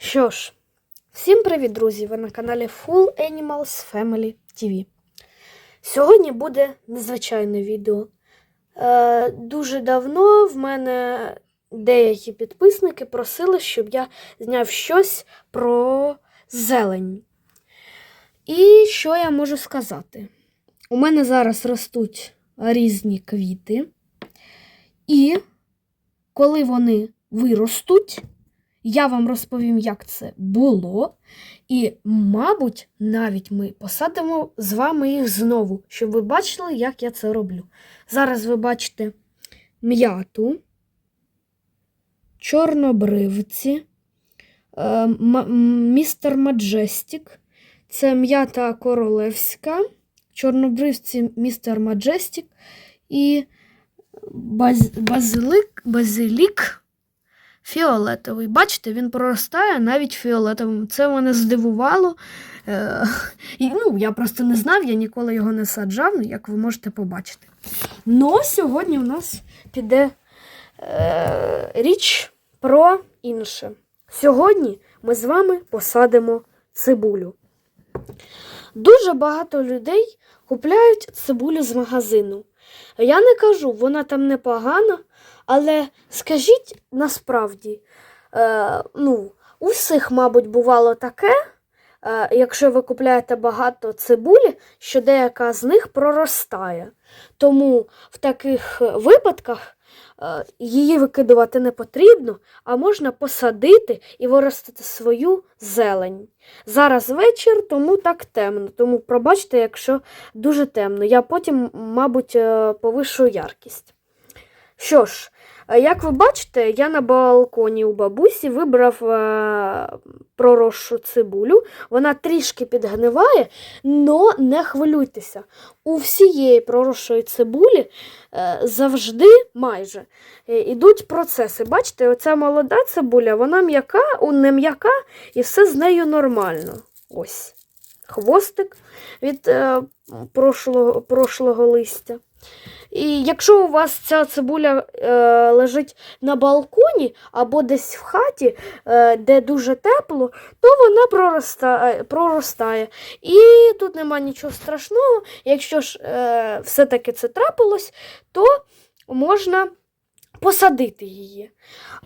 Що ж, всім привіт, друзі! Ви на каналі Full Animals Family TV. Сьогодні буде незвичайне відео. Е, дуже давно в мене деякі підписники просили, щоб я зняв щось про зелень. І що я можу сказати? У мене зараз ростуть різні квіти, і коли вони виростуть, я вам розповім, як це було. І, мабуть, навіть ми посадимо з вами їх знову, щоб ви бачили, як я це роблю. Зараз ви бачите м'яту, чорнобривці, е, містер Маджестік, це м'ята королевська, чорнобривці містер Маджестік і баз- базилік фіолетовий. Бачите, він проростає навіть фіолетовим. Це мене здивувало. Е, і, ну, я просто не знав, я ніколи його не саджав, ну, як ви можете побачити. Ну, сьогодні у нас піде е, річ про інше. Сьогодні ми з вами посадимо цибулю. Дуже багато людей купляють цибулю з магазину. Я не кажу, вона там непогана, але скажіть насправді, е, ну, у всіх, мабуть, бувало таке, е, якщо ви купляєте багато цибулі, що деяка з них проростає. Тому в таких е, випадках е, її викидувати не потрібно, а можна посадити і виростити свою зелень. Зараз вечір, тому так темно. Тому пробачте, якщо дуже темно. Я потім, мабуть, е, повишу яркість. Що ж, як ви бачите, я на балконі у бабусі вибрав е, проросшу цибулю. Вона трішки підгниває, але не хвилюйтеся. У всієї проросшої цибулі е, завжди майже е, ідуть процеси. Бачите, оця молода цибуля, вона м'яка, не м'яка, і все з нею нормально. Ось. Хвостик від е, прошлого, прошлого листя. І якщо у вас ця цибуля е, лежить на балконі або десь в хаті, е, де дуже тепло, то вона проростає. проростає. І тут нема нічого страшного. Якщо ж е, все-таки це трапилось, то можна посадити її.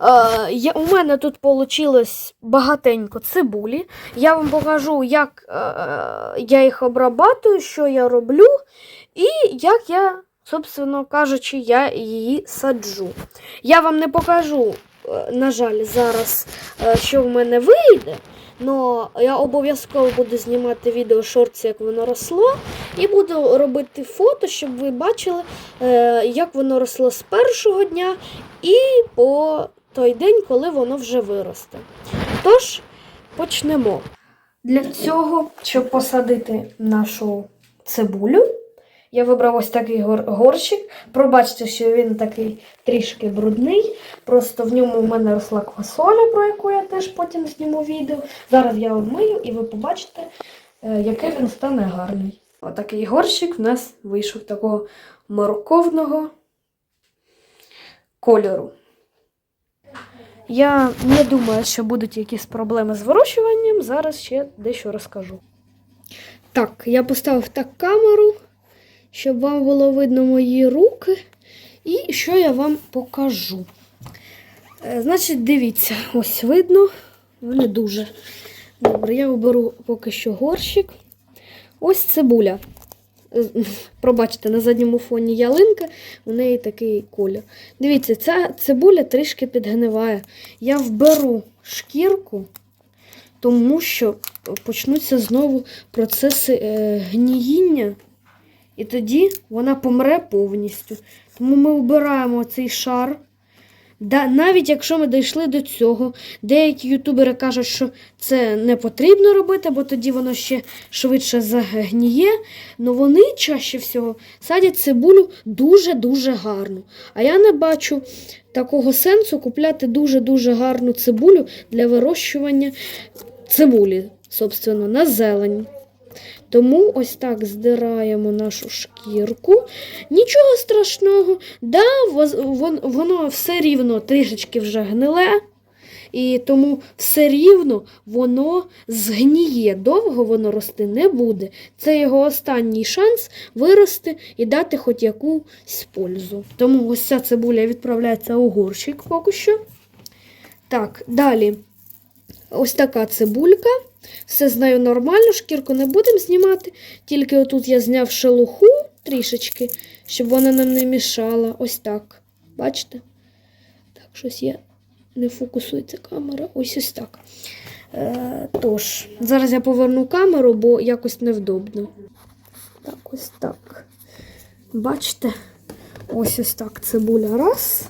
Е, я, у мене тут вийшло багатенько цибулі. Я вам покажу, як е, я їх обрабатую, що я роблю, і як я, собственно кажучи, я її саджу. Я вам не покажу, е, на жаль, зараз, е, що в мене вийде. Но я обов'язково буду знімати відео шорти, як воно росло, і буду робити фото, щоб ви бачили, е, як воно росло з першого дня і по той день, коли воно вже виросте. Тож, почнемо. Для цього, щоб посадити нашу цибулю, я вибрав ось такий гор- горщик. Пробачте, що він такий трішки брудний. Просто в ньому в мене росла квасоля, про яку я теж потім зніму відео. Зараз я обмию і ви побачите, е, який він стане гарний. Отакий горщик в нас вийшов такого морковного кольору. Я не думаю, що будуть якісь проблеми з вирощуванням. Зараз ще дещо розкажу. Так, я поставив так камеру, щоб вам було видно мої руки. І що я вам покажу. Е, Значить, дивіться, ось видно. Не дуже. Добре, я оберу поки що горщик. Ось цибуля. Е, Пробачте, на задньому фоні ялинка, у неї такий колір. Дивіться, ця цибуля трішки підгниває. Я вберу шкірку, тому що почнуться знову процеси е, гніїння, і тоді вона помре повністю. Тому ми вбираємо цей шар. Да, навіть якщо ми дійшли до цього, деякі ютубери кажуть, що це не потрібно робити, бо тоді воно ще швидше загніє. але вони чаще всього садять цибулю дуже-дуже гарно. А я не бачу такого сенсу купляти дуже-дуже гарну цибулю для вирощування цибулі, собственно, на зелень. Тому ось так здираємо нашу шкірку. Нічого страшного, да, воно все рівно трішечки вже гниле. і тому все рівно воно згніє. Довго воно рости не буде. Це його останній шанс вирости і дати хоч якусь пользу. Тому ось ця цибуля відправляється у горщик поки що. Так, далі. Ось така цибулька. Все з нею нормально, шкірку не будемо знімати. Тільки отут я зняв шелуху трішечки, щоб вона нам не мішала. Ось так. Бачите? Так, щось є. Не фокусується камера. Ось ось так. Е, тож, зараз я поверну камеру, бо якось невдобно. Так, ось так. Бачите? Ось ось так цибуля раз.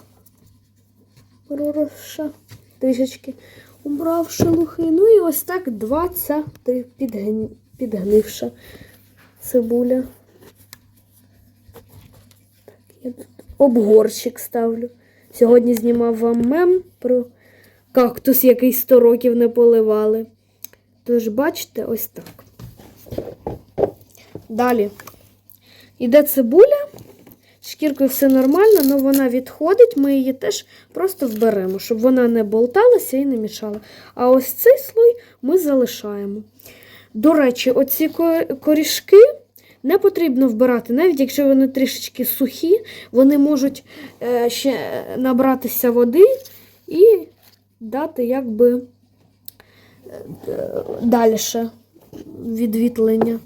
Проросша. Трішечки убрав шелухи. Ну і ось так два ця підгни- підгнивша цибуля. Так, я тут обгорщик ставлю. Сьогодні знімав вам мем про кактус, який 100 років не поливали. Тож, бачите, ось так. Далі. Іде цибуля. Шкіркою все нормально, але вона відходить, ми її теж просто вберемо, щоб вона не болталася і не мішала. А ось цей слой ми залишаємо. До речі, оці корішки не потрібно вбирати, навіть якщо вони трішечки сухі, вони можуть е, ще набратися води і дати якби далі відвітлення.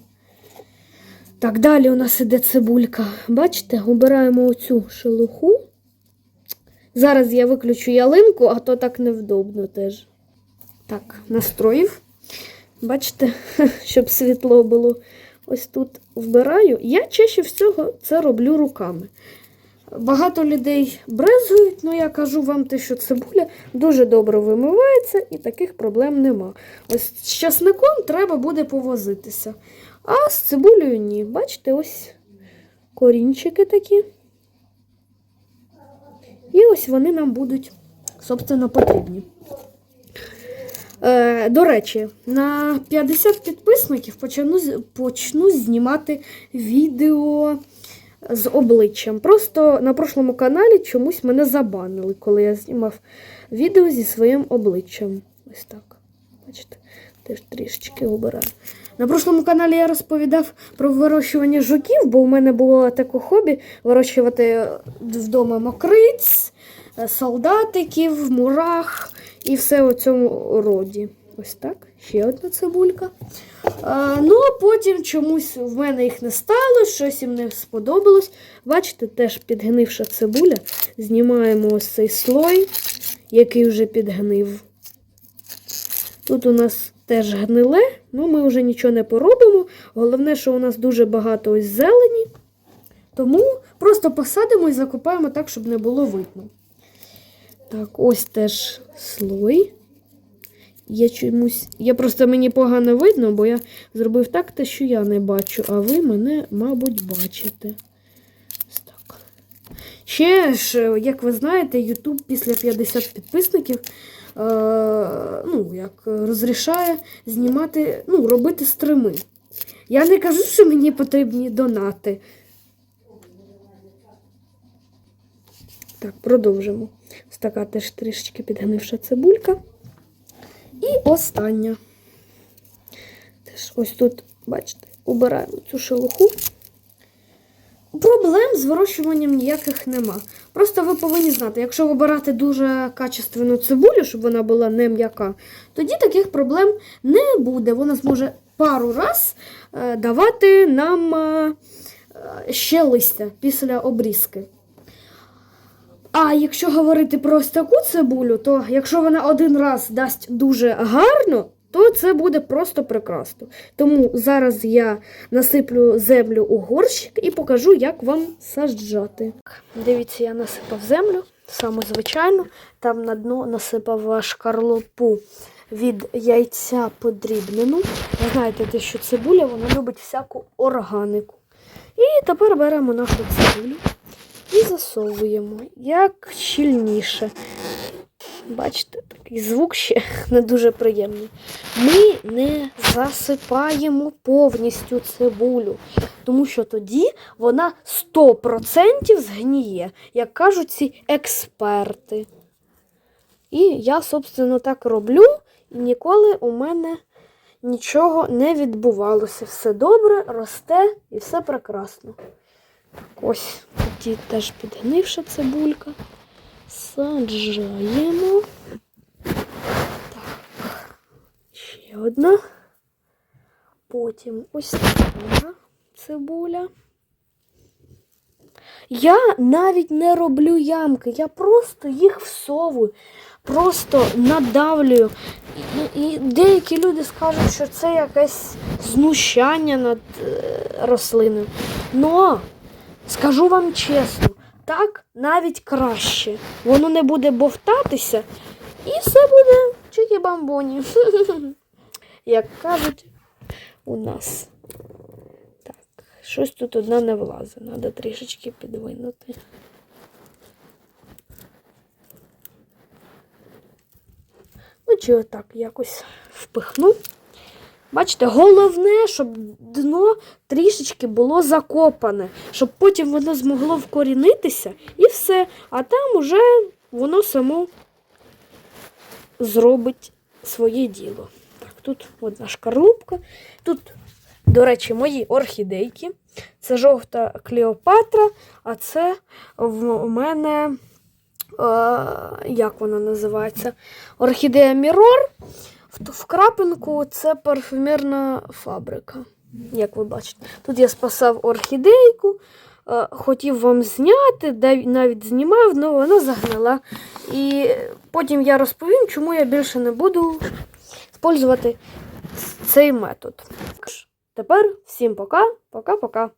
Так, далі у нас іде цибулька. Бачите, убираємо оцю шелуху. Зараз я виключу ялинку, а то так невдобно теж. Так, настроїв. Бачите, щоб світло було. Ось тут вбираю. Я чаще всього це роблю руками. Багато людей брезгують, але я кажу вам те, що цибуля дуже добре вимивається і таких проблем нема. Ось з часником треба буде повозитися. А з цибулею ні. Бачите, ось корінчики такі. І ось вони нам будуть, собственно, потрібні. Е, до речі, на 50 підписників почну, почну знімати відео з обличчям. Просто на прошлому каналі чомусь мене забанили, коли я знімав відео зі своїм обличчям. Ось так. Бачите, теж трішечки обираю. На прошлому каналі я розповідав про вирощування жуків, бо у мене було таке хобі вирощувати вдома мокриць, е, солдатиків, мурах і все у цьому роді. Ось так, ще одна цибулька. А, ну, а потім чомусь в мене їх не стало, щось їм не сподобалось. Бачите, теж підгнивша цибуля. Знімаємо ось цей слой, який вже підгнив. Тут у нас теж гниле, ну ми вже нічого не поробимо. Головне, що у нас дуже багато ось зелені. Тому просто посадимо і закопаємо так, щоб не було видно. Так, ось теж слой. Я чомусь. Я просто мені погано видно, бо я зробив так, те, що я не бачу, а ви мене, мабуть, бачите. Так. Ще ж, як ви знаєте, YouTube після 50 підписників ну, як розрішає знімати, ну, робити стрими. Я не кажу, що мені потрібні донати. Так, продовжимо. Ось така теж трішечки підгнивша цибулька. І остання. Теж ось тут, бачите, убираємо цю шелуху. Проблем з вирощуванням ніяких нема. Просто ви повинні знати, якщо вибирати дуже качественну цибулю, щоб вона була не м'яка, тоді таких проблем не буде. Вона зможе пару раз е, давати нам е, е, ще листя після обрізки. А якщо говорити про таку цибулю, то якщо вона один раз дасть дуже гарно, то це буде просто прекрасно. Тому зараз я насиплю землю у горщик і покажу, як вам саджати. Дивіться, я насипав землю, саме звичайно. Там на дно насипав шкарлопу від яйця подрібнену. Ви знаєте, те, що цибуля вона любить всяку органіку. І тепер беремо нашу цибулю і засовуємо як щільніше. Бачите, такий звук ще не дуже приємний. Ми не засипаємо повністю цибулю, тому що тоді вона 100% згніє, як кажуть ці експерти. І я, собственно, так роблю, і ніколи у мене нічого не відбувалося. Все добре, росте і все прекрасно. Так, ось тоді теж підгнивша цибулька. Саджаємо. Так, ще одна. Потім ось така цибуля. Я навіть не роблю ямки, я просто їх всовую, просто надавлюю. І, і деякі люди скажуть, що це якесь знущання над е, рослиною. Но скажу вам чесно, так навіть краще. Воно не буде бовтатися, і все буде чики-бамбоні. Як кажуть у нас. Так, щось тут одна не влазить, треба трішечки підвинути. Ну, чи отак якось впихну. Бачите, головне, щоб дно трішечки було закопане, щоб потім воно змогло вкорінитися і все. А там уже воно само зробить своє діло. Так, тут одна шкарлупка. Тут, до речі, мої орхідейки. Це жовта Клеопатра, а це в мене, е, як вона називається? Орхідея Мірор. В, в крапинку це парфюмерна фабрика. Як ви бачите, тут я спасав орхідейку, е, хотів вам зняти, навіть знімав, але вона загнила. І потім я розповім, чому я більше не буду використовувати цей метод. Тепер всім пока, пока-пока.